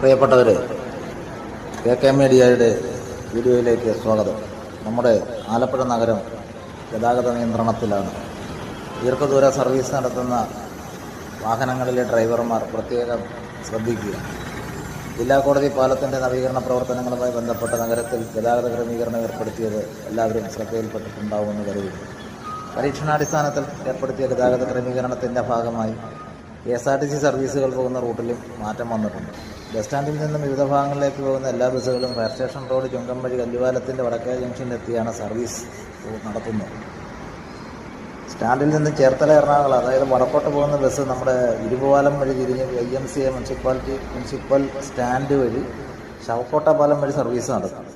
പ്രിയപ്പെട്ടവരെ K K മീഡിയയുടെ വീഡിയോയിലേക്ക് സ്വാഗതം. നമ്മുടെ ആലപ്പുഴ നഗരം ഗതാഗത നിയന്ത്രണത്തിലാണ്. ദീർഘദൂര സർവീസ് നടത്തുന്ന വാഹനങ്ങളിലെ ഡ്രൈവർമാർ പ്രത്യേകം ശ്രദ്ധിക്കുക. ജില്ലാ കോടതി പാലത്തിന്റെ നവീകരണ പ്രവർത്തനങ്ങളുമായി ബന്ധപ്പെട്ട നഗരത്തിൽ ഗതാഗത ക്രമീകരണം ഏർപ്പെടുത്തിയത് എല്ലാവരും ശ്രദ്ധയിൽപ്പെട്ടിട്ടുണ്ടാവുമെന്ന് കരുതുന്നു. പരീക്ഷണാടിസ്ഥാനത്തിൽ ഏർപ്പെടുത്തിയ ഗതാഗത ക്രമീകരണത്തിന്റെ ഭാഗമായി K S R T C സർവീസുകൾ പോകുന്ന റൂട്ടിലും മാറ്റം വന്നിട്ടുണ്ട്. ബസ് സ്റ്റാൻഡിൽ നിന്നും വിവിധ ഭാഗങ്ങളിലേക്ക് പോകുന്ന എല്ലാ ബസ്സുകളും ഫയർ സ്റ്റേഷൻ റോഡ് ചുങ്കം വഴി കല്ലുവാലത്തിന്റെ വടക്കേ ജംഗ്ഷനിലെത്തിയാണ് സർവീസ് നടത്തുന്നത്. സ്റ്റാൻഡിൽ നിന്ന് ചേർത്തല എറണാകുളം അതായത് വടക്കോട്ട് പോകുന്ന ബസ് നമ്മുടെ ഇരുപുവാലം വഴി തിരിഞ്ഞ് I M C A municipality municipal stand വഴി ശവക്കോട്ട പാലം വഴി സർവീസ് നടത്തും.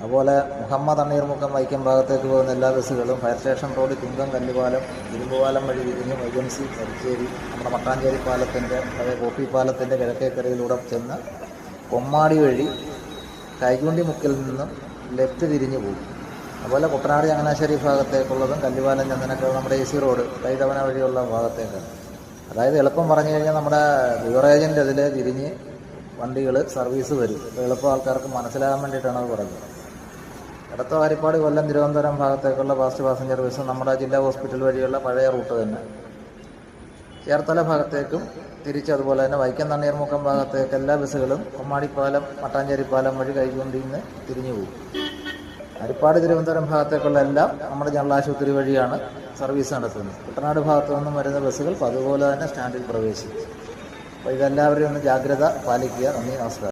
അതുപോലെ മുഹമ്മദ് അണ്ണീർമുക്കം വൈക്കം ഭാഗത്തേക്ക് പോകുന്ന എല്ലാ ബസ്സുകളും ഫയർ സ്റ്റേഷൻ റോഡ് തുങ്കം കല്ലുപാലം ഇരുമ്പുപാലം വഴി തിരിഞ്ഞ് ഏജൻസി തരിച്ചേരി നമ്മുടെ മട്ടാഞ്ചേരി പാലത്തിന്റെ പഴയ കോപ്പി പാലത്തിന്റെ കിഴക്കേക്കരയിലൂടെ ചെന്ന് കൊമ്മാടി വഴി കൈകുണ്ടി മുക്കിൽ നിന്നും ലെഫ്റ്റ് തിരിഞ്ഞു പോകും അതുപോലെ കുട്ടനാട് ചങ്ങനാശ്ശേരി ഭാഗത്തേക്കുള്ളതും കല്ലുപാലം ചന്ദനൊക്കെ നമ്മുടെ എ സി റോഡ് കൈതവന വഴിയുള്ള ഭാഗത്തേക്കാണ്. അതായത് എളുപ്പം പറഞ്ഞു കഴിഞ്ഞാൽ നമ്മുടെ ബിവറേജിന്റെ അതിൽ തിരിഞ്ഞ് വണ്ടികൾ സർവീസ് വരും. എളുപ്പം ആൾക്കാർക്ക് മനസ്സിലാകാൻ വേണ്ടിയിട്ടാണ് അത് പറഞ്ഞത് ഇടത്ത വാരിപ്പാട് കൊല്ലം തിരുവനന്തപുരം ഭാഗത്തേക്കുള്ള ഫാസ്റ്റ് പാസഞ്ചർ ബസ് നമ്മുടെ ജില്ലാ ഹോസ്പിറ്റൽ വഴിയുള്ള പഴയ റൂട്ട് തന്നെ. ചേർത്തല ഭാഗത്തേക്കും തിരിച്ച് അതുപോലെ തന്നെ വൈക്കം തണ്ണീർമുക്കം ഭാഗത്തേക്ക് എല്ലാ ബസ്സുകളും കൊമ്മാടിപ്പാലം മട്ടാഞ്ചേരി പാലം വഴി കൈകൊണ്ടി നിന്ന് തിരിഞ്ഞു പോകും. ഹരിപ്പാട് തിരുവനന്തപുരം ഭാഗത്തേക്കുള്ള എല്ലാം നമ്മുടെ ജനറൽ ആശുപത്രി വഴിയാണ് സർവീസ് നടത്തുന്നത്. കുട്ടനാട് ഭാഗത്തു നിന്നും വരുന്ന ബസ്സുകൾ അതുപോലെ തന്നെ സ്റ്റാൻഡിൽ പ്രവേശിക്കും. അപ്പോൾ ഇതെല്ലാവരും ഒന്ന് ജാഗ്രത പാലിക്കുക. നന്ദി നമസ്കാരം.